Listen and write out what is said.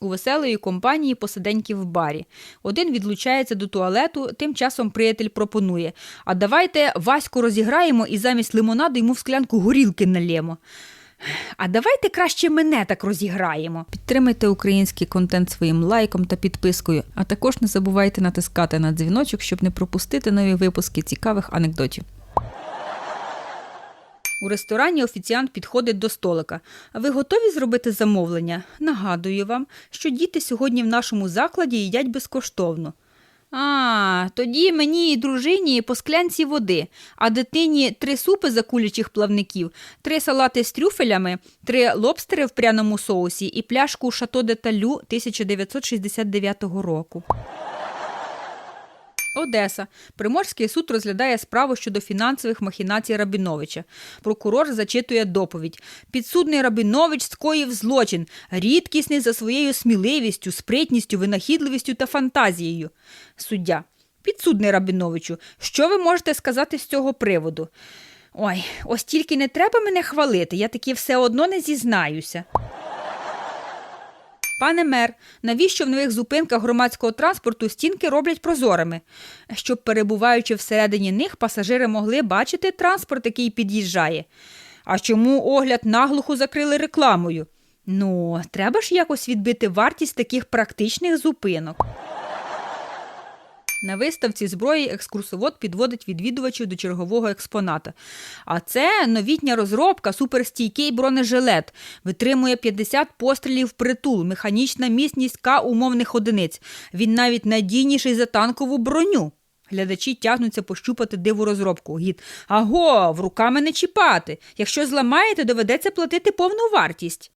У веселої компанії посиденьки в барі. Один відлучається до туалету, тим часом приятель пропонує: А давайте Ваську розіграємо і замість лимонаду йому в склянку горілки налємо. А давайте краще мене так розіграємо. Підтримайте український контент своїм лайком та підпискою, а також не забувайте натискати на дзвіночок, щоб не пропустити нові випуски цікавих анекдотів. У ресторані офіціант підходить до столика. А ви готові зробити замовлення? Нагадую вам, що діти сьогодні в нашому закладі їдять безкоштовно. А, тоді мені і дружині по склянці води, а дитині три супи за кулічих плавників, три салати з трюфелями, три лобстери в пряному соусі і пляшку Шато де Талю 1969 року. Одеса. Приморський суд розглядає справу щодо фінансових махінацій Рабіновича. Прокурор зачитує доповідь. Підсудний Рабінович скоїв злочин, рідкісний за своєю сміливістю, спритністю, винахідливістю та фантазією. Суддя. Підсудний Рабіновичу, що ви можете сказати з цього приводу? Ой, ось тільки не треба мене хвалити, я таки все одно не зізнаюся. Пане мер, навіщо в нових зупинках громадського транспорту стінки роблять прозорими? Щоб, перебуваючи всередині них, пасажири могли бачити транспорт, який під'їжджає. А чому огляд наглухо закрили рекламою? Ну, треба ж якось відбити вартість таких практичних зупинок. На виставці зброї екскурсовод підводить відвідувачів до чергового експоната. А це новітня розробка, суперстійкий бронежилет. Витримує 50 пострілів притул, механічна міцність К умовних одиниць. Він навіть надійніший за танкову броню. Глядачі тягнуться пощупати диву розробку. Гід. Аго, в руками не чіпати. Якщо зламаєте, доведеться платити повну вартість.